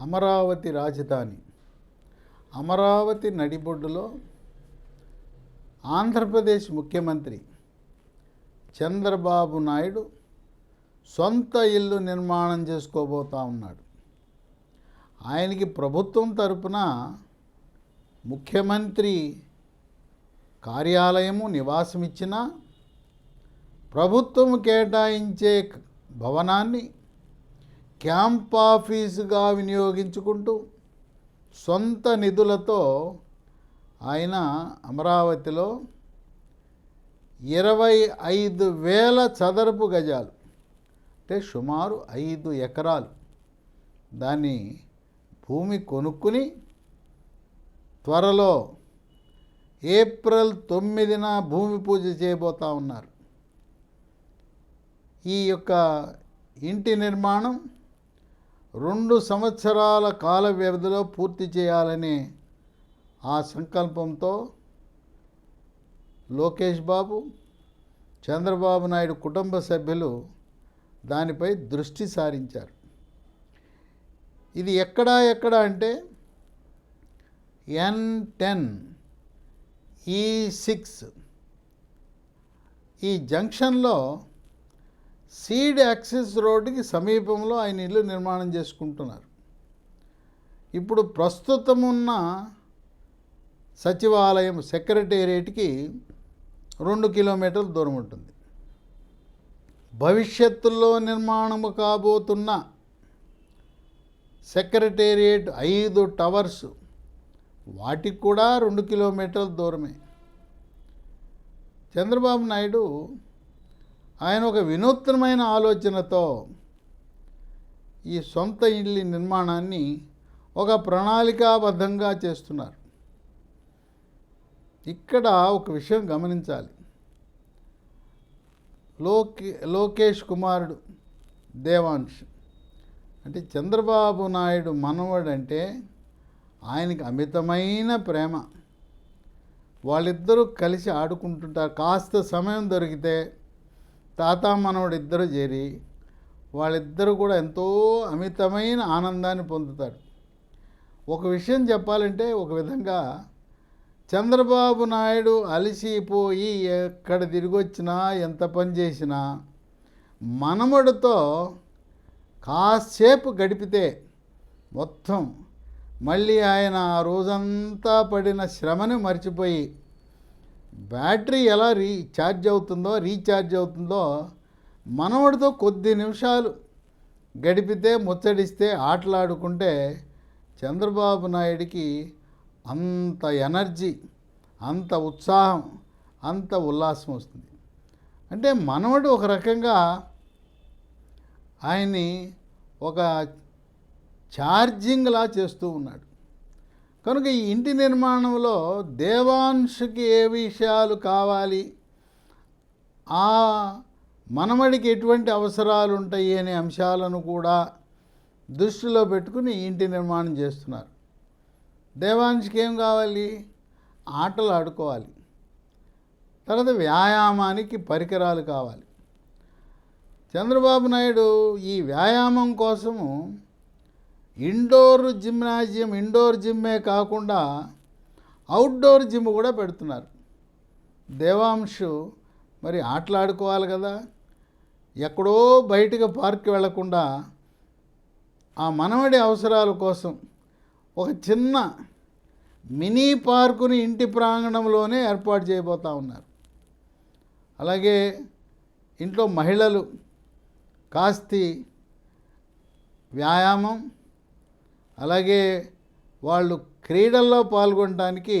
అమరావతి రాజధాని. అమరావతి నడిబొడ్డులో ఆంధ్రప్రదేశ్ ముఖ్యమంత్రి చంద్రబాబు నాయుడు సొంత ఇల్లు నిర్మాణం చేసుకోబోతా ఉన్నాడు. ఆయనకి ప్రభుత్వం తరపున ముఖ్యమంత్రి కార్యాలయము నివాసం ఇచ్చిన ప్రభుత్వం కేటాయించే భవనాన్ని క్యాంప్ ఆఫీసుగా వినియోగించుకుంటూ సొంత నిధులతో ఆయన అమరావతిలో ఇరవై ఐదు వేల చదరపు గజాలు అంటే సుమారు ఐదు ఎకరాలు దాన్ని భూమి కొనుక్కుని త్వరలో ఏప్రిల్ తొమ్మిదిన భూమి పూజ చేయబోతా ఉన్నారు. ఈ యొక్క ఇంటి నిర్మాణం రెండు సంవత్సరాల కాల వ్యవధిలో పూర్తి చేయాలనే ఆ సంకల్పంతో లోకేష్ బాబు చంద్రబాబు నాయుడు కుటుంబ సభ్యులు దానిపై దృష్టి సారించారు. ఇది ఎక్కడా ఎక్కడ అంటే ఎన్ టెన్ ఈ సిక్స్ ఈ జంక్షన్లో సీడ్ యాక్సిస్ రోడ్డుకి సమీపంలో ఆయన ఇల్లు నిర్మాణం చేసుకుంటున్నారు. ఇప్పుడు ప్రస్తుతం ఉన్న సచివాలయం సెక్రటేరియట్కి రెండు కిలోమీటర్ల దూరం ఉంటుంది. భవిష్యత్తులో నిర్మాణము కాబోతున్న సెక్రటేరియట్ ఐదు టవర్సు వాటికి కూడా రెండు కిలోమీటర్ల దూరమే. చంద్రబాబు నాయుడు ఆయన ఒక వినూత్నమైన ఆలోచనతో ఈ సొంత ఇల్లు నిర్మాణాన్ని ఒక ప్రణాళికాబద్ధంగా చేస్తున్నారు. ఇక్కడ ఒక విషయం గమనించాలి. లోకే లోకేష్ కుమారుడు దేవాంశ్. అంటే చంద్రబాబు నాయుడు మనవడంటే ఆయనకి అమితమైన ప్రేమ. వాళ్ళిద్దరూ కలిసి ఆడుకుంటుంటారు. కాస్త సమయం దొరికితే తాత మనవడు ఇద్దరు చేరి వాళ్ళిద్దరూ కూడా ఎంతో అమితమైన ఆనందాన్ని పొందుతారు. ఒక విషయం చెప్పాలంటే ఒక విధంగా చంద్రబాబు నాయుడు అలసిపోయి ఎక్కడ తిరిగొచ్చినా ఎంత పని చేసినా మనముడితో కాసేపు గడిపితే మొత్తం మళ్ళీ ఆయన ఆ రోజంతా పడిన శ్రమని మర్చిపోయి బ్యాటరీ ఎలా రీ ఛార్జ్ అవుతుందో రీఛార్జ్ అవుతుందో మనవడితో కొద్ది నిమిషాలు గడిపితే ముచ్చడిస్తే ఆటలాడుకుంటే చంద్రబాబు నాయుడికి అంత ఎనర్జీ అంత ఉత్సాహం అంత ఉల్లాసం వస్తుంది. అంటే మనవడు ఒక రకంగా ఆయన్ని ఒక ఛార్జింగ్లా చేస్తూ ఉన్నాడు. కనుక ఈ ఇంటి నిర్మాణంలో దేవాంశుకి ఏ విషయాలు కావాలి? ఆ మనమడికి ఎటువంటి అవసరాలు ఉంటాయి అనే అంశాలను కూడా దృష్టిలో పెట్టుకుని ఇంటి నిర్మాణం చేస్తున్నారు. దేవాంశకి ఏం కావాలి? ఆటలు ఆడుకోవాలి. తర్వాత వ్యాయామానికి పరికరాలు కావాలి. చంద్రబాబు నాయుడు ఈ వ్యాయామం కోసము ఇండోర్ జిమ్నాజియం ఇండోర్ జిమ్మే కాకుండా అవుట్డోర్ జిమ్ కూడా పెడుతున్నారు. దేవాంశు మరి ఆటలాడుకోవాలి కదా. ఎక్కడో బయటకు పార్క్ వెళ్ళకుండా ఆ మనవడి అవసరాల కోసం ఒక చిన్న మినీ పార్కుని ఇంటి ప్రాంగణంలోనే ఏర్పాటు చేయబోతా ఉన్నారు. అలాగే ఇంట్లో మహిళలు కాస్తి వ్యాయామం అలాగే వాళ్ళు క్రీడల్లో పాల్గొనడానికి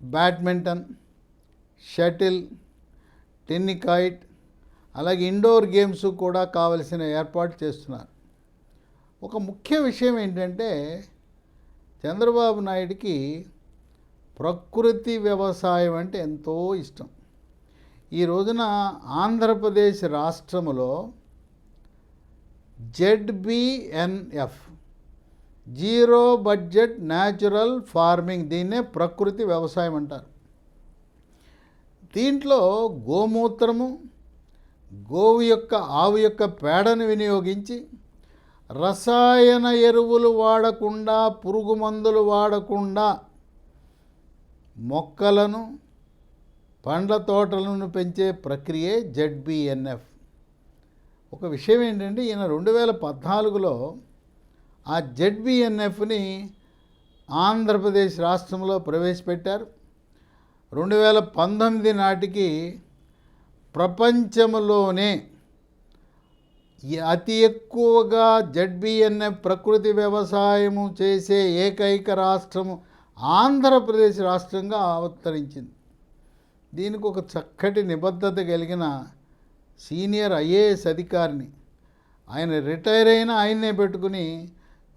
బ్యాడ్మింటన్ షటిల్ టెన్నికాయిట్ అలాగే ఇండోర్ గేమ్స్ కూడా కావలసిన ఏర్పాటు చేస్తున్నారు. ఒక ముఖ్య విషయం ఏంటంటే చంద్రబాబు నాయుడికి ప్రకృతి వ్యవసాయం అంటే ఎంతో ఇష్టం. ఈ రోజున Andhra Pradesh రాష్ట్రములో ZBNF zero budget natural farming దీన్నే ప్రకృతి వ్యవసాయం అంటారు. దీంట్లో గోమూత్రము గోవు యొక్క ఆవు యొక్క పేడను వినియోగించి రసాయన ఎరువులు వాడకుండా పురుగు మందులు వాడకుండా మొక్కలను పండ్ల తోటలను పెంచే ప్రక్రియే జెడ్బిఎన్ఎఫ్ ఒక విషయం ఏంటంటే ఈయన రెండు వేల పద్నాలుగులో ఆ జెడ్బిఎన్ఎఫ్ని ఆంధ్రప్రదేశ్ రాష్ట్రంలో ప్రవేశపెట్టారు. రెండు వేల పంతొమ్మిది నాటికి ప్రపంచంలోనే అతి ఎక్కువగా జడ్బిఎన్ఎఫ్ ప్రకృతి వ్యవసాయము చేసే ఏకైక రాష్ట్రము ఆంధ్రప్రదేశ్ రాష్ట్రంగా అవతరించింది. దీనికి ఒక చక్కటి నిబద్ధత కలిగిన సీనియర్ ఐఏఎస్ అధికారిని. ఆయన రిటైర్ అయిన ఆయన్నే పెట్టుకుని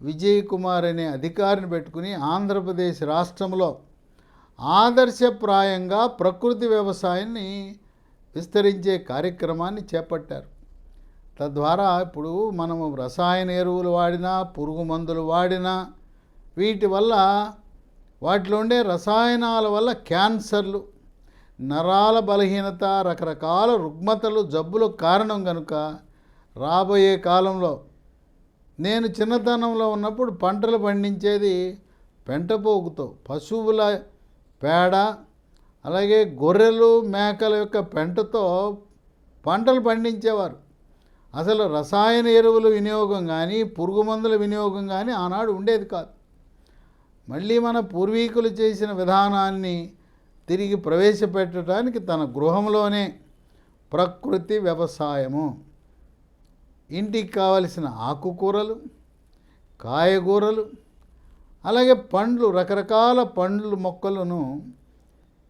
విజయ్ కుమార్ అనే అధికారిని పెట్టుకుని ఆంధ్రప్రదేశ్ రాష్ట్రంలో ఆదర్శప్రాయంగా ప్రకృతి వ్యవసాయాన్ని విస్తరించే కార్యక్రమాన్ని చేపట్టారు. తద్వారా ఇప్పుడు మనము రసాయన ఎరువులు వాడినా పురుగు మందులు వాడినా వీటి వల్ల వాటిలో ఉండే రసాయనాల వల్ల క్యాన్సర్లు నరాల బలహీనత రకరకాల రుగ్మతలు జబ్బులకు కారణం కనుక రాబోయే కాలంలో నేను చిన్నతనంలో ఉన్నప్పుడు పంటలు పండించేది పెంటపోగుతో పశువుల పేడ అలాగే గొర్రెలు మేకల యొక్క పెంటతో పంటలు పండించేవారు. అసలు రసాయన ఎరువుల వినియోగం కానీ పురుగు మందుల వినియోగం కానీ ఆనాడు ఉండేది కాదు. మళ్ళీ మన పూర్వీకులు చేసిన విధానాన్ని తిరిగి ప్రవేశపెట్టడానికి తన గృహంలోనే ప్రకృతి వ్యవసాయము. ఇంటికి కావలసిన ఆకుకూరలు కాయగూరలు అలాగే పండ్లు రకరకాల పండ్లు మొక్కలను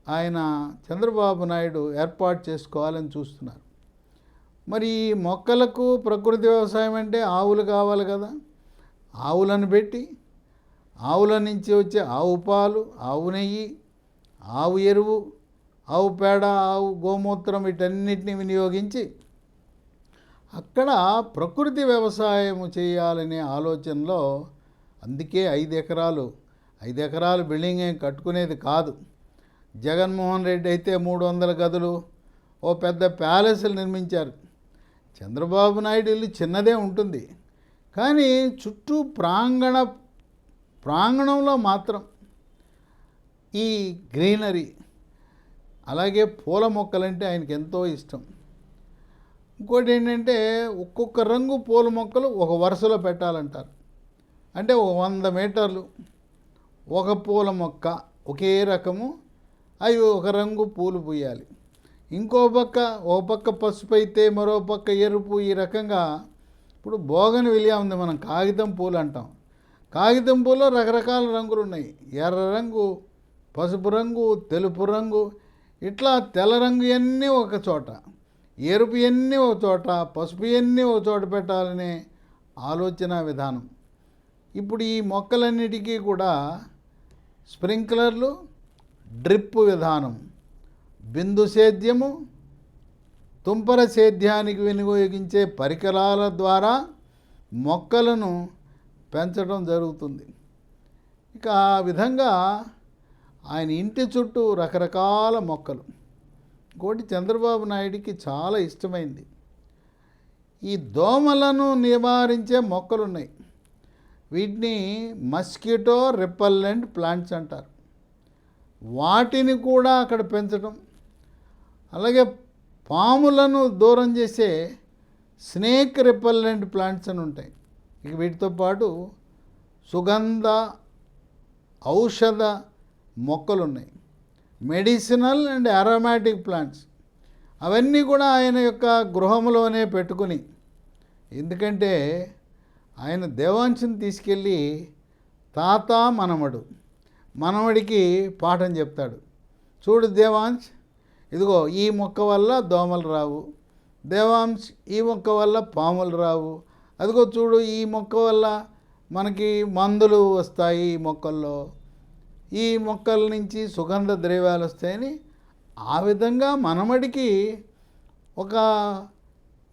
ఆయన చంద్రబాబు నాయుడు ఏర్పాటు చేసుకోవాలని చూస్తున్నారు. మరి ఈ మొక్కలకు ప్రకృతి వ్యవసాయం అంటే ఆవులు కావాలి కదా. ఆవులను పెట్టి ఆవుల నుంచి వచ్చే ఆవు పాలు ఆవు నెయ్యి ఆవు ఎరువు ఆవు పేడ ఆవు గోమూత్రం వీటన్నిటిని వినియోగించి అక్కడ ప్రకృతి వ్యవసాయం చేయాలనే ఆలోచనలో అందుకే ఐదు ఎకరాలు. ఐదు ఎకరాలు బిల్డింగ్ ఏం కట్టుకునేది కాదు. జగన్మోహన్ రెడ్డి అయితే మూడు వందల గదులు ఓ పెద్ద ప్యాలెస్లు నిర్మించారు. చంద్రబాబు నాయుడు ఇల్లు చిన్నదే ఉంటుంది. కానీ చుట్టూ ప్రాంగణ ప్రాంగణంలో మాత్రం ఈ గ్రీనరీ అలాగే పూల మొక్కలంటే ఆయనకి ఎంతో ఇష్టం. ఇంకోటి ఏంటంటే ఒక్కొక్క రంగు పూల మొక్కలు ఒక వరుసలో పెట్టాలంటారు. అంటే ఒక వంద మీటర్లు ఒక పూల మొక్క ఒకే రకము అవి ఒక రంగు పూలు పూయాలి. ఇంకో పక్క ఓ పక్క పసుపు అయితే మరో పక్క ఎరుపు ఈ రకంగా ఇప్పుడు బోగన్ విలియా ఉంది మనం కాగితం పూలు అంటాం. కాగితం పూలో రకరకాల రంగులు ఉన్నాయి. ఎర్ర రంగు పసుపు రంగు తెలుపు రంగు ఇట్లా తెల్ల రంగు అన్నీ ఒక చోట ఎరుపు ఎన్ని ఒక చోట పసుపు ఎన్ని ఒక చోట పెట్టాలనే ఆలోచన విధానం. ఇప్పుడు ఈ మొక్కలన్నిటికీ కూడా స్ప్రింక్లర్లు డ్రిప్ విధానం బిందు సేద్యము తుంపర సేద్యానికి వినియోగించే పరికరాల ద్వారా మొక్కలను పెంచడం జరుగుతుంది. ఇక ఆ విధంగా ఆయన ఇంటి చుట్టూ రకరకాల మొక్కలు. ఇంకోటి చంద్రబాబు నాయుడికి చాలా ఇష్టమైంది. ఈ దోమలను నివారించే మొక్కలు ఉన్నాయి వీటిని మస్కిటో రిపల్లెంట్ ప్లాంట్స్ అంటారు. వాటిని కూడా అక్కడ పెంచడం. అలాగే పాములను దూరం చేసే స్నేక్ రిపల్లెంట్ ప్లాంట్స్ అని ఉంటాయి. ఇక వీటితో పాటు సుగంధ ఔషధ మొక్కలు ఉన్నాయి మెడిసినల్ అండ్ అరోమాటిక్ ప్లాంట్స్. అవన్నీ కూడా ఆయన యొక్క గృహంలోనే పెట్టుకుని ఎందుకంటే ఆయన దేవాంశని తీసుకెళ్ళి తాత మనమడు మనవడికి పాఠం చెప్తాడు. చూడు దేవాంశ్ ఇదిగో ఈ మొక్క వల్ల దోమలు రావు దేవాంశ్ ఈ మొక్క వల్ల పాములు రావు. అదిగో చూడు ఈ మొక్క వల్ల మనకి మందులు వస్తాయి ఈ మొక్కల్లో. ఈ మొక్కల నుంచి సుగంధ ద్రవ్యాలు వస్తాయని ఆ విధంగా మనమడికి ఒక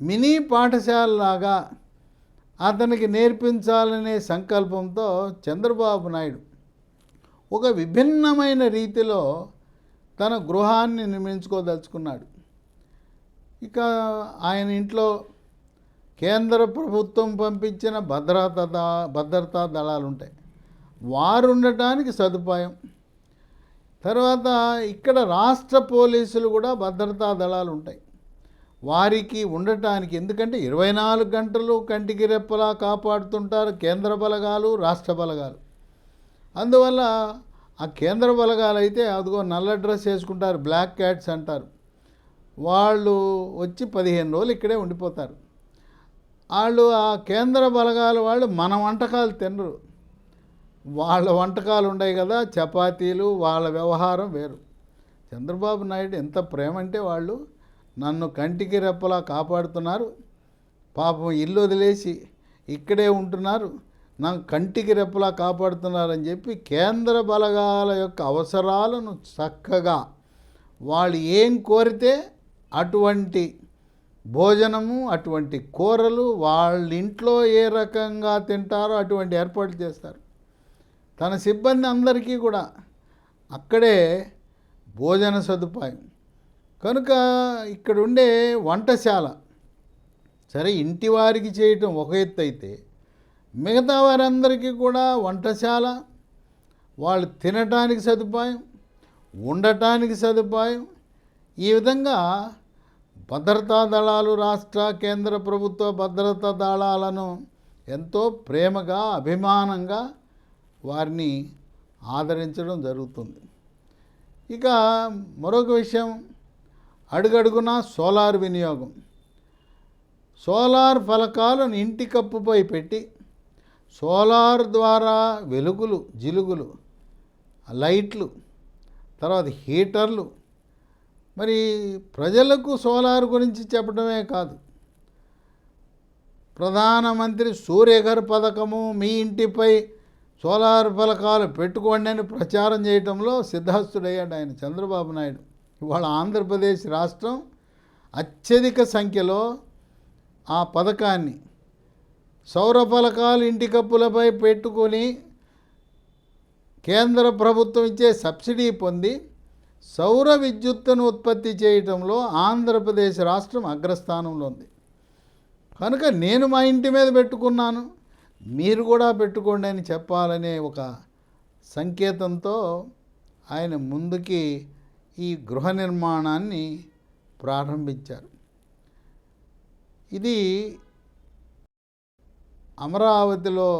మినీ పాఠశాలలాగా అతనికి నేర్పించాలనే సంకల్పంతో చంద్రబాబు నాయుడు ఒక విభిన్నమైన రీతిలో తన గృహాన్ని నిర్మించుకోదలుచుకున్నాడు. ఇక ఆయన ఇంట్లో కేంద్ర ప్రభుత్వం పంపించిన భద్రతా భద్రతా దళాలు ఉంటాయి వారు ఉండటానికి సదుపాయం. తర్వాత ఇక్కడ రాష్ట్ర పోలీసులు కూడా భద్రతా దళాలు ఉంటాయి వారికి ఉండటానికి ఎందుకంటే ఇరవై నాలుగు గంటలు కంటికి రెప్పలా కాపాడుతుంటారు కేంద్ర బలగాలు రాష్ట్ర బలగాలు. అందువల్ల ఆ కేంద్ర బలగాలు అయితే అదిగో నల్ల డ్రెస్ వేసుకుంటారు బ్లాక్ క్యాట్స్ అంటారు. వాళ్ళు వచ్చి పదిహేను రోజులు ఇక్కడే ఉండిపోతారు. వాళ్ళు ఆ కేంద్ర బలగాల వాళ్ళు మన వంటకాలు తినరు. వాళ్ళ వంటకాలు ఉన్నాయి కదా చపాతీలు వాళ్ళ వ్యవహారం వేరు. చంద్రబాబు నాయుడు ఎంత ప్రేమ అంటే వాళ్ళు నన్ను కంటికి రెప్పలా కాపాడుతున్నారు. పాపం ఇల్లు వదిలేసి ఇక్కడే ఉంటున్నారు. నాకు కంటికి రెప్పలా కాపాడుతున్నారని చెప్పి కేంద్ర బలగాల యొక్క అవసరాలను చక్కగా వాళ్ళు ఏం కోరితే అటువంటి భోజనము అటువంటి కూరలు వాళ్ళ ఇంట్లో ఏ రకంగా తింటారో అటువంటి ఏర్పాట్లు చేస్తారు. తన సిబ్బంది అందరికీ కూడా అక్కడే భోజన సదుపాయం. కనుక ఇక్కడ ఉండే వంటశాల సరే ఇంటి వారికి చేయటం ఒక ఎత్తు అయితే మిగతా వారందరికీ కూడా వంటశాల వాళ్ళు తినటానికి సదుపాయం ఉండటానికి సదుపాయం. ఈ విధంగా భద్రతా దళాలు రాష్ట్ర కేంద్ర ప్రభుత్వ భద్రతా దళాలను ఎంతో ప్రేమగా అభిమానంగా వారిని ఆదరించడం జరుగుతుంది. ఇక మరొక విషయం అడుగడుగున సోలార్ వినియోగం. సోలార్ ఫలకాలను ఇంటి కప్పుపై పెట్టి సోలార్ ద్వారా వెలుగులు జిలుగులు లైట్లు తర్వాత హీటర్లు. మరి ప్రజలకు సోలార్ గురించి చెప్పడమే కాదు. ప్రధానమంత్రి సూర్యఘర్ పథకము మీ ఇంటిపై సోలార్ ఫలకాలు పెట్టుకోండి అని ప్రచారం చేయటంలో సిద్ధాస్తుడయ్యాడు ఆయన చంద్రబాబు నాయుడు. ఇవాళ ఆంధ్రప్రదేశ్ రాష్ట్రం అత్యధిక సంఖ్యలో ఆ పథకాన్ని సౌర ఫలకాలు ఇంటి కప్పులపై పెట్టుకొని కేంద్ర ప్రభుత్వం ఇచ్చే సబ్సిడీ పొంది సౌర విద్యుత్తును ఉత్పత్తి చేయటంలో ఆంధ్రప్రదేశ్ రాష్ట్రం అగ్రస్థానంలో ఉంది. కనుక నేను మా ఇంటి మీద పెట్టుకున్నాను. మీరు కూడా పెట్టుకోండి అని చెప్పాలనే ఒక సంకేతంతో ఆయన ముందుకి ఈ గృహ నిర్మాణాన్ని ప్రారంభించారు. ఇది అమరావతిలో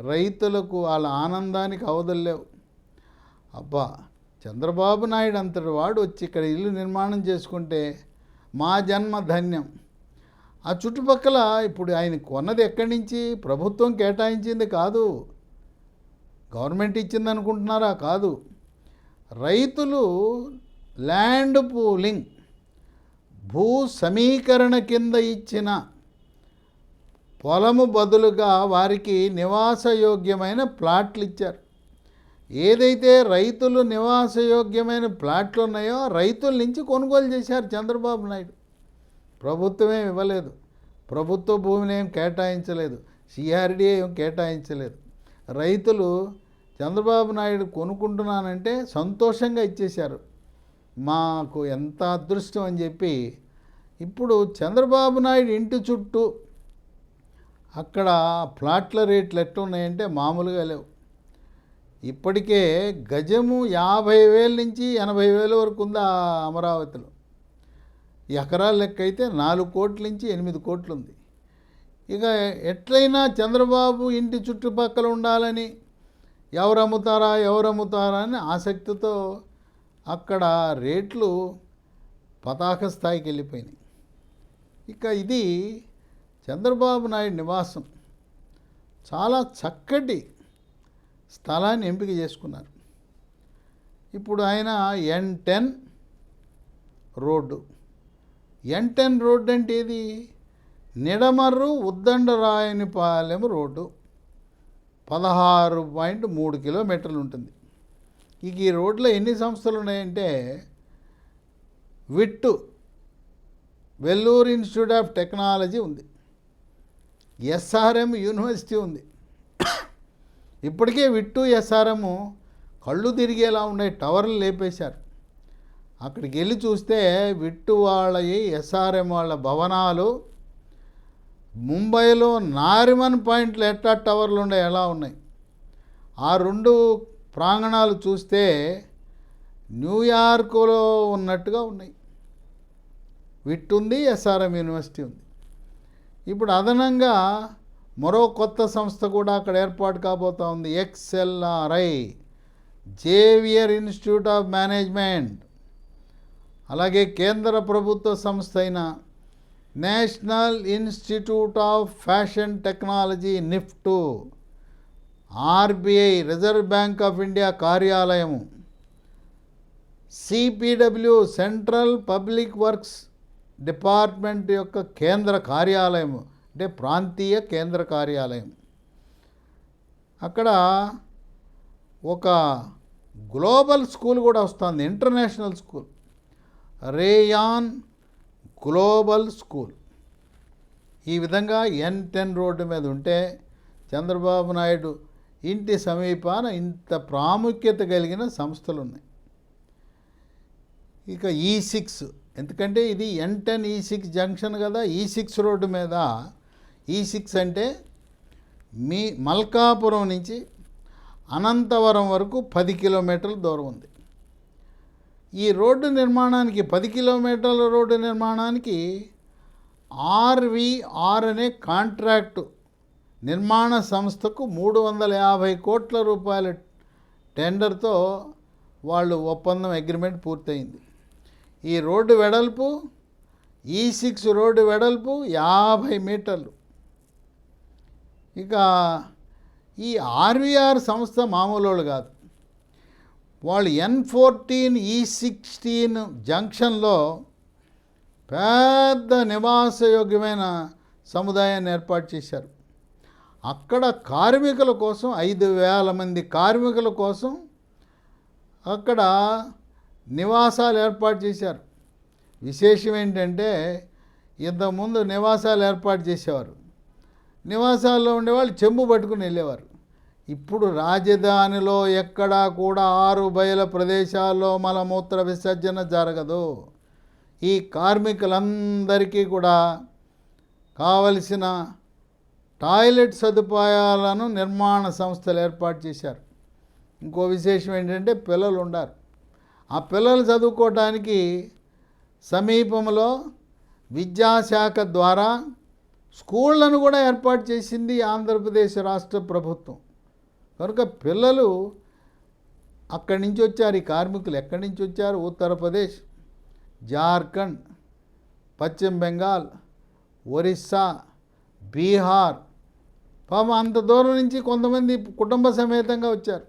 రైతులకు వాళ్ళ ఆనందానికి అవదలేవు అబ్బా! చంద్రబాబు నాయుడు అంతటి వాడు వచ్చి ఇక్కడ ఇల్లు నిర్మాణం చేసుకుంటే మా జన్మ ధన్యం. ఆ చుట్టుపక్కల ఇప్పుడు ఆయన కొన్నది ఎక్కడి నుంచి? ప్రభుత్వం కేటాయించింది కాదు. గవర్నమెంట్ ఇచ్చింది అనుకుంటున్నారా కాదు. రైతులు ల్యాండ్ పూలింగ్ భూ సమీకరణ కింద ఇచ్చిన పొలము బదులుగా వారికి నివాసయోగ్యమైన ప్లాట్లు ఇచ్చారు. ఏదైతే రైతులు నివాసయోగ్యమైన ప్లాట్లు ఉన్నాయో రైతుల నుంచి కొనుగోలు చేశారు చంద్రబాబు నాయుడు. ప్రభుత్వమే ఇవ్వలేదు. ప్రభుత్వ భూమిని ఏం కేటాయించలేదు. సిఆర్డీఏ ఏం కేటాయించలేదు. రైతులు చంద్రబాబు నాయుడు కొనుక్కుంటున్నానంటే సంతోషంగా ఇచ్చేశారు. మాకు ఎంత అదృష్టం అని చెప్పి ఇప్పుడు చంద్రబాబు నాయుడు ఇంటి చుట్టూ అక్కడ ప్లాట్ల రేట్లు ఎట్లున్నాయంటే మామూలుగా లేవు. ఇప్పటికే గజము యాభై వేల నుంచి ఎనభై వేల వరకు ఉంది ఆ అమరావతిలో. ఎకరాల లెక్క అయితే నాలుగు కోట్ల నుంచి ఎనిమిది కోట్లు ఉంది ఇక ఎట్లయినా చంద్రబాబు ఇంటి చుట్టుపక్కల ఉండాలని ఎవరు అమ్ముతారా ఎవరు అమ్ముతారా అని ఆసక్తితో అక్కడ రేట్లు పతాక స్థాయికి వెళ్ళిపోయినాయి. ఇక ఇది చంద్రబాబు నాయుడు నివాసం. చాలా చక్కటి స్థలాన్ని ఎంపిక చేసుకున్నారు. ఇప్పుడు ఆయన N ten road. N ten road అంటే ఏది నిడమర్రు ఉద్దండరాయనిపాలెం రోడ్డు. పదహారు పాయింట్ మూడు కిలోమీటర్లు ఉంటుంది. ఇక ఈ రోడ్లో ఎన్ని సంస్థలు ఉన్నాయంటే VIT Vellore institute of technology ఉంది. ఎస్ఆర్ఎం యూనివర్సిటీ ఉంది. ఇప్పటికే విట్టు ఎస్ఆర్ఎం కళ్ళు తిరిగేలా ఉండే టవర్లు లేపేశారు. అక్కడికి వెళ్ళి చూస్తే విట్టు వాళ్ళ ఎస్ఆర్ఎం వాళ్ళ భవనాలు ముంబైలో నారిమన్ పాయింట్లు ఎట్టా టవర్లు ఉన్నాయి ఎలా ఉన్నాయి? ఆ రెండు ప్రాంగణాలు చూస్తే న్యూయార్క్లో ఉన్నట్టుగా ఉన్నాయి. విట్ ఉంది ఎస్ఆర్ఎం యూనివర్సిటీ ఉంది. ఇప్పుడు అదనంగా మరో కొత్త సంస్థ కూడా అక్కడ ఏర్పాటు కాబోతా ఉంది XLRI Xavier institute of management. అలాగే కేంద్ర ప్రభుత్వ సంస్థ అయిన national institute of fashion technology NIFT RBI reserve bank of India కార్యాలయము CPW central public works department యొక్క కేంద్ర కార్యాలయం అంటే ప్రాంతీయ కేంద్ర కార్యాలయం. అక్కడ ఒక గ్లోబల్ స్కూల్ కూడా వస్తుంది international school. Ryan global school. ఈ విధంగా ఎన్ టెన్ రోడ్డు మీద ఉంటే చంద్రబాబు నాయుడు ఇంటి సమీపాన ఇంత ప్రాముఖ్యత కలిగిన సంస్థలు ఉన్నాయి ఇక e ఈ సిక్స్ ఎందుకంటే ఇది N ten e E six junction కదా e ఈ సిక్స్ రోడ్డు మీద. ఈ సిక్స్ అంటే మీ మల్కాపురం నుంచి అనంతవరం వరకు పది కిలోమీటర్ల దూరం ఉంది. ఈ రోడ్డు నిర్మాణానికి పది కిలోమీటర్ల రోడ్డు నిర్మాణానికి ఆర్విఆర్ అనే కాంట్రాక్టు నిర్మాణ సంస్థకు మూడు వందల యాభై కోట్ల రూపాయల టెండర్తో వాళ్ళు ఒప్పందం అగ్రిమెంట్ పూర్తయింది. ఈ రోడ్డు వెడల్పు ఈ సిక్స్ రోడ్డు వెడల్పు యాభై మీటర్లు. ఇక ఈ ఆర్వీఆర్ సంస్థ మామూలు వాళ్ళు కాదు. వాళ్ళు ఎన్ ఫోర్టీన్ ఈ సిక్స్టీన్ జంక్షన్లో పెద్ద నివాసయోగ్యమైన సముదాయాన్ని ఏర్పాటు చేశారు. అక్కడ కార్మికుల కోసం ఐదు వేల మంది కార్మికుల కోసం అక్కడ నివాసాలు ఏర్పాటు చేశారు. విశేషం ఏంటంటే ఇంతకుముందు నివాసాలు ఏర్పాటు చేసేవారు. నివాసాల్లో ఉండేవాళ్ళు చెంబు పట్టుకుని వెళ్ళేవారు. ఇప్పుడు రాజధానిలో ఎక్కడా కూడా ఆరు బయల ప్రదేశాల్లో మలమూత్ర విసర్జన జరగదు. ఈ కార్మికులందరికీ కూడా కావలసిన టాయిలెట్ సదుపాయాలను నిర్మాణ సంస్థలు ఏర్పాటు చేశారు. ఇంకో విశేషం ఏంటంటే పిల్లలు ఉండారు. ఆ పిల్లలు చదువుకోవటానికి సమీపంలో విద్యాశాఖ ద్వారా స్కూళ్ళను కూడా ఏర్పాటు చేసింది ఆంధ్రప్రదేశ్ రాష్ట్ర ప్రభుత్వం. కనుక పిల్లలు అక్కడి నుంచి వచ్చారు ఈ కార్మికులు ఎక్కడి నుంచి వచ్చారు? ఉత్తరప్రదేశ్ జార్ఖండ్ పశ్చిమ బెంగాల్ ఒరిస్సా బీహార్. పాపం అంత దూరం నుంచి కొంతమంది కుటుంబ సమేతంగా వచ్చారు.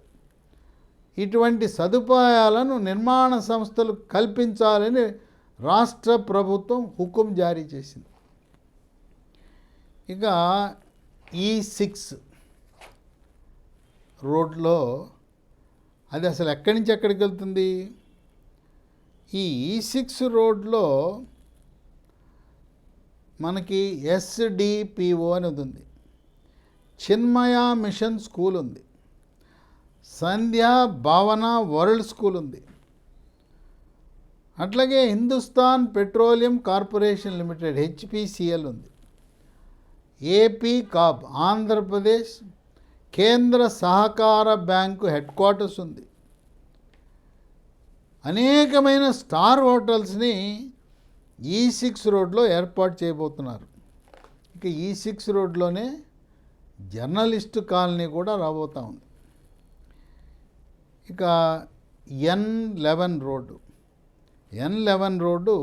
ఇటువంటి సదుపాయాలను నిర్మాణ సంస్థలు కల్పించాలని రాష్ట్ర ప్రభుత్వం హుకుం జారీ చేసింది. ఇక ఈ సిక్స్ రోడ్లో అది అసలు ఎక్కడి నుంచి ఎక్కడికి వెళ్తుంది? ఈ e ఈ సిక్స్ రోడ్లో మనకి ఎస్డిపిఓ అనేది ఉంది. చిన్మయ మిషన్ స్కూల్ ఉంది. సంధ్యా భావన వరల్డ్ స్కూల్ ఉంది. అట్లాగే Hindustan petroleum corporation limited HPCL ఉంది. ఏపీ కాప్ ఆంధ్రప్రదేశ్ కేంద్ర సహకార బ్యాంకు హెడ్ క్వార్టర్స్ ఉంది. అనేకమైన స్టార్ హోటల్స్ని e ఈ సిక్స్ రోడ్లో ఏర్పాటు చేయబోతున్నారు. ఇక e ఈ సిక్స్ రోడ్లోనే జర్నలిస్టు కాలనీ కూడా రాబోతూ ఉంది. ఇక N eleven road. N eleven road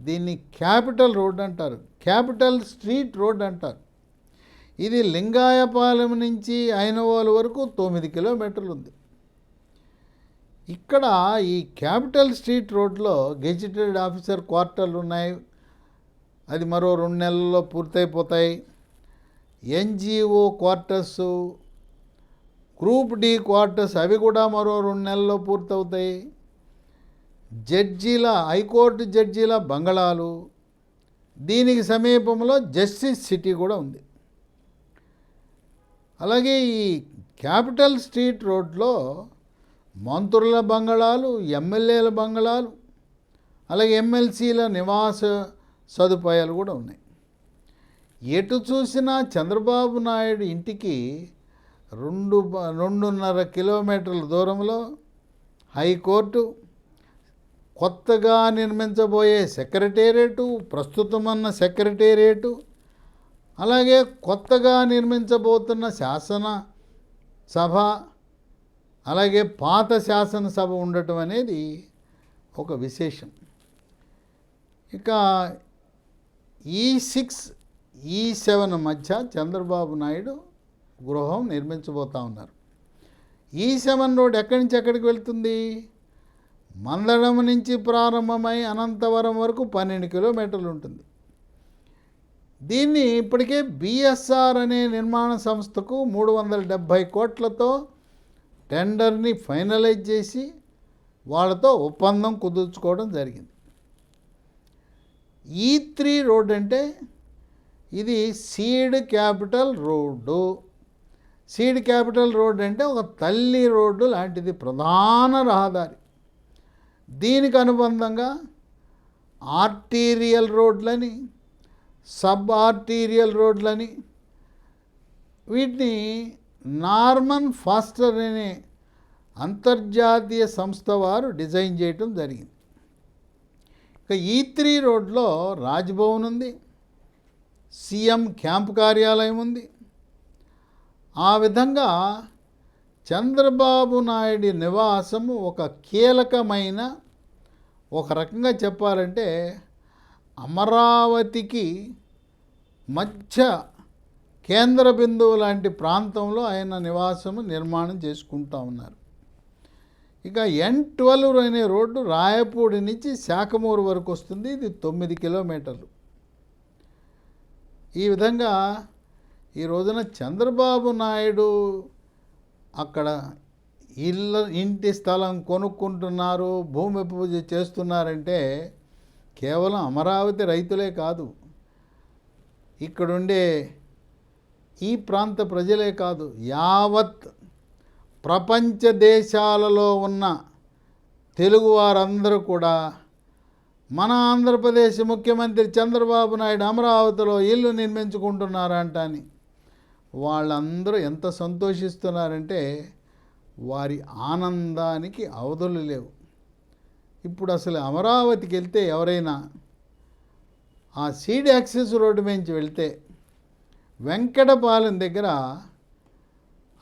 దీన్ని క్యాపిటల్ రోడ్ అంటారు. క్యాపిటల్ స్ట్రీట్ రోడ్ అంటారు. ఇది లింగాయపాలెం నుంచి ఐనవోలు వరకు తొమ్మిది కిలోమీటర్లు ఉంది ఇక్కడ ఈ క్యాపిటల్ స్ట్రీట్ రోడ్లో గెజిటెడ్ ఆఫీసర్ క్వార్టర్లు ఉన్నాయి అది మరో రెండు నెలల్లో పూర్తయిపోతాయి. NGO quarters group D quarters అవి కూడా మరో రెండు నెలల్లో పూర్తవుతాయి. జడ్జీల హైకోర్టు జడ్జీల బంగళాలు. దీనికి సమీపంలో జస్టిస్ సిటీ కూడా ఉంది. అలాగే ఈ క్యాపిటల్ స్ట్రీట్ రోడ్లో మంత్రుల బంగళాలు ఎమ్మెల్యేల బంగళాలు అలాగే ఎమ్మెల్సీల నివాస సదుపాయాలు కూడా ఉన్నాయి. ఎటు చూసినా చంద్రబాబు నాయుడు ఇంటికి రెండు బ- రెండున్నర కిలోమీటర్ల దూరంలో హైకోర్టు కొత్తగా నిర్మించబోయే సెక్రటేరియటు ప్రస్తుతం ఉన్న సెక్రటేరియటు అలాగే కొత్తగా నిర్మించబోతున్న శాసన సభ అలాగే పాత శాసనసభ ఉండటం అనేది ఒక విశేషం. ఇక ఈ సిక్స్ ఈ సెవెన్ మధ్య చంద్రబాబు నాయుడు గృహం నిర్మించబోతా ఉన్నారు. ఈ సెవెన్ రోడ్ ఎక్కడి నుంచి ఎక్కడికి వెళ్తుంది? మందడం నుంచి ప్రారంభమై అనంతవరం వరకు పన్నెండు కిలోమీటర్లు ఉంటుంది. దీన్ని ఇప్పటికే బిఎస్ఆర్ అనే నిర్మాణ సంస్థకు మూడు వందల డెబ్భై కోట్లతో టెండర్ని ఫైనలైజ్ చేసి వాళ్ళతో ఒప్పందం కుదుర్చుకోవడం జరిగింది. ఈ త్రీ రోడ్ అంటే ఇది seed capital road. Seed capital road అంటే ఒక తల్లి రోడ్డు లాంటిది ప్రధాన రహదారి. దీనికి అనుబంధంగా ఆర్టీరియల్ రోడ్లని సబ్ ఆర్టీరియల్ రోడ్లని వీటిని నార్మన్ ఫాస్టర్ అనే అంతర్జాతీయ సంస్థ వారు డిజైన్ చేయటం జరిగింది. ఇక ఈ త్రీ రోడ్లో రాజ్భవన్ ఉంది సీఎం క్యాంప్ కార్యాలయం ఉంది. ఆ విధంగా చంద్రబాబు నాయుడి నివాసము ఒక కీలకమైన ఒక రకంగా చెప్పాలంటే అమరావతికి మధ్య కేంద్ర బిందువు లాంటి ప్రాంతంలో ఆయన నివాసము నిర్మాణం చేసుకుంటా ఉన్నారు. ఇక ఎన్ ట్వెల్వ్ అనే రోడ్డు రాయపూడి నుంచి శాఖమూరు వరకు వస్తుంది. ఇది తొమ్మిది కిలోమీటర్లు. ఈ విధంగా ఈ రోజున చంద్రబాబు నాయుడు అక్కడ ఇళ్ళ ఇంటి స్థలం కొనుక్కుంటున్నారు భూమి పూజ చేస్తున్నారంటే కేవలం అమరావతి రైతులే కాదు ఇక్కడుండే ఈ ప్రాంత ప్రజలే కాదు యావత్ ప్రపంచ దేశాలలో ఉన్న తెలుగు వారందరూ కూడా మన ఆంధ్రప్రదేశ్ ముఖ్యమంత్రి చంద్రబాబు నాయుడు అమరావతిలో ఇల్లు నిర్మించుకుంటున్నారంట అని వాళ్ళందరూ ఎంత సంతోషిస్తున్నారంటే వారి ఆనందానికి అవధులు లేవు. ఇప్పుడు అసలు అమరావతికి వెళ్తే ఎవరైనా ఆ సీడ్ యాక్సెస్ రోడ్డు నుంచి వెళ్తే వెంకటపాలెం దగ్గర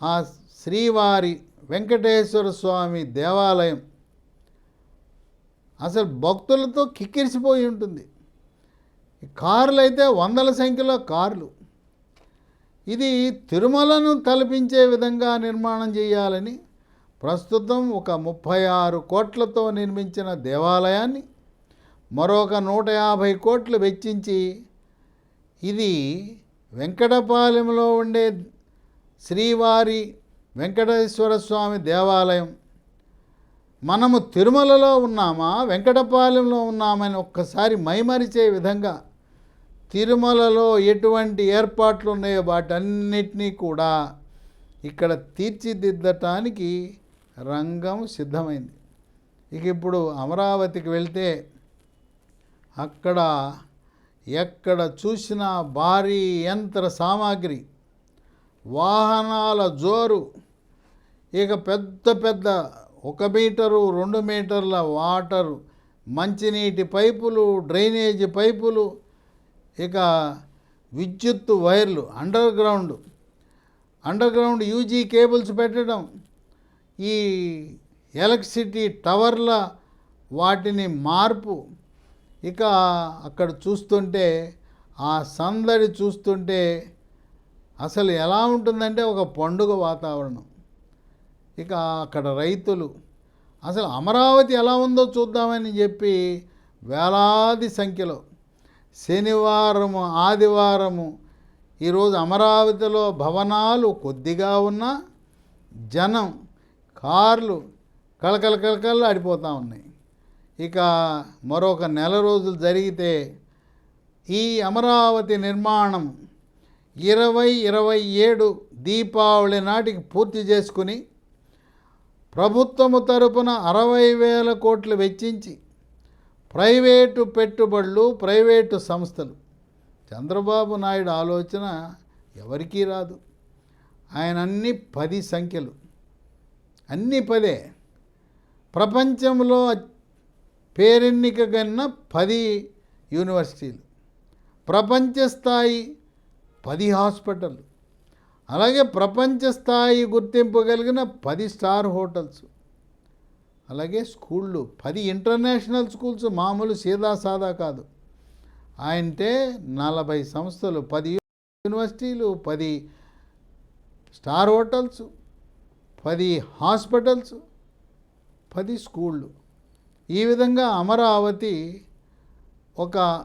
ఆ శ్రీవారి వెంకటేశ్వర స్వామి దేవాలయం అసలు భక్తులతో కిక్కిరిసిపోయి ఉంటుంది. కార్లు అయితే వందల సంఖ్యలో కార్లు. ఇది తిరుమలను తలపించే విధంగా నిర్మాణం చేయాలని ప్రస్తుతం ఒక ముప్పై ఆరు కోట్లతో నిర్మించిన దేవాలయాన్ని మరొక నూట యాభై కోట్లు వెచ్చించి ఇది వెంకటపాలెంలో ఉండే శ్రీవారి వెంకటేశ్వర స్వామి దేవాలయం. మనము తిరుమలలో ఉన్నామా వెంకటపాలెంలో ఉన్నామని ఒక్కసారి మైమరిచే విధంగా తిరుమలలో ఎటువంటి ఏర్పాట్లు ఉన్నాయో వాటన్నిటినీ కూడా ఇక్కడ తీర్చిదిద్దటానికి రంగం సిద్ధమైంది. ఇక ఇప్పుడు అమరావతికి వెళ్తే అక్కడ ఎక్కడ చూసినా భారీ యంత్ర సామాగ్రి వాహనాల జోరు ఇక పెద్ద పెద్ద ఒక మీటరు రెండు మీటర్ల వాటరు మంచినీటి పైపులు డ్రైనేజీ పైపులు ఇక విద్యుత్ వైర్లు underground underground UG cables పెట్టడం ఈ ఎలక్ట్రిసిటీ టవర్ల వాటిని మార్పు. ఇక అక్కడ చూస్తుంటే ఆ సందడి చూస్తుంటే అసలు ఎలా ఉంటుందంటే ఒక పండుగ వాతావరణం. ఇక అక్కడ రైతులు అసలు అమరావతి ఎలా ఉందో చూద్దామని చెప్పి వేలాది సంఖ్యలో శనివారము ఆదివారము ఈరోజు అమరావతిలో భవనాలు కొద్దిగా ఉన్నా జనం కార్లు కలకల కలకల ఆడిపోతూ ఉన్నాయి. ఇక మరొక నెల రోజులు జరిగితే ఈ అమరావతి నిర్మాణం ఇరవై ఇరవై ఏడు దీపావళి నాటికి పూర్తి చేసుకుని ప్రభుత్వము తరపున అరవై వేల కోట్లు వెచ్చించి ప్రైవేటు పెట్టుబడులు ప్రైవేటు సంస్థలు. చంద్రబాబు నాయుడు ఆలోచన ఎవరికీ రాదు. ఆయన అన్ని పది సంఖ్యలు అన్ని పదే. ప్రపంచంలో పేరెన్నిక కన్నా పది యూనివర్సిటీలు. ప్రపంచ స్థాయి పది హాస్పిటళ్ళు. అలాగే ప్రపంచ స్థాయి గుర్తింపు కలిగిన పది స్టార్ హోటల్స్. అలాగే స్కూళ్ళు పది ఇంటర్నేషనల్ స్కూల్స్ మామూలు సీదా సాదా కాదు. అంటే నలభై సంస్థలు పది యూనివర్సిటీలు పది స్టార్ హోటల్స్. పది హాస్పిటల్స్ పది స్కూళ్ళు. ఈ విధంగా అమరావతి ఒక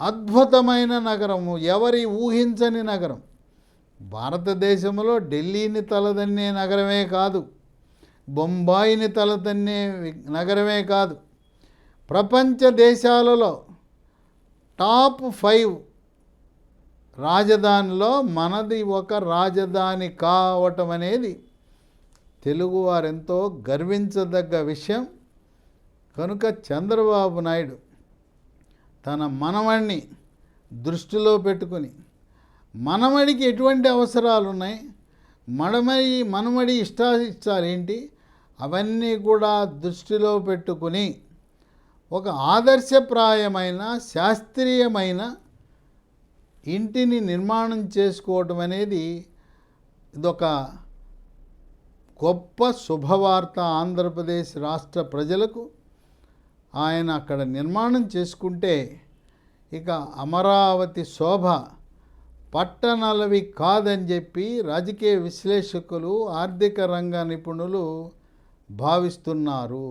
అద్భుతమైన నగరము. ఎవరి ఊహించని నగరం. భారతదేశంలో ఢిల్లీని తలదన్నే నగరమే కాదు. బొంబాయిని తలదన్నే నగరమే కాదు. ప్రపంచ దేశాలలో టాప్ ఫైవ్ రాజధానిలో మనది ఒక రాజధాని కావటం అనేది తెలుగువారెంతో గర్వించదగ్గ విషయం కనుక చంద్రబాబు నాయుడు తన మనవణ్ణి దృష్టిలో పెట్టుకుని మనమడికి ఎటువంటి అవసరాలు ఉన్నాయి మనమడి మనమడి ఇష్టాయిష్టాలేంటి? అవన్నీ కూడా దృష్టిలో పెట్టుకుని ఒక ఆదర్శప్రాయమైన శాస్త్రీయమైన ఇంటిని నిర్మాణం చేసుకోవటం అనేది ఇదొక గొప్ప శుభవార్త ఆంధ్రప్రదేశ్ రాష్ట్ర ప్రజలకు ఆయన అక్కడ నిర్మాణం చేసుకుంటే ఇక అమరావతి శోభ పట్టణాలవి కాదని చెప్పి రాజకీయ విశ్లేషకులు ఆర్థిక రంగ నిపుణులు భావిస్తున్నారు.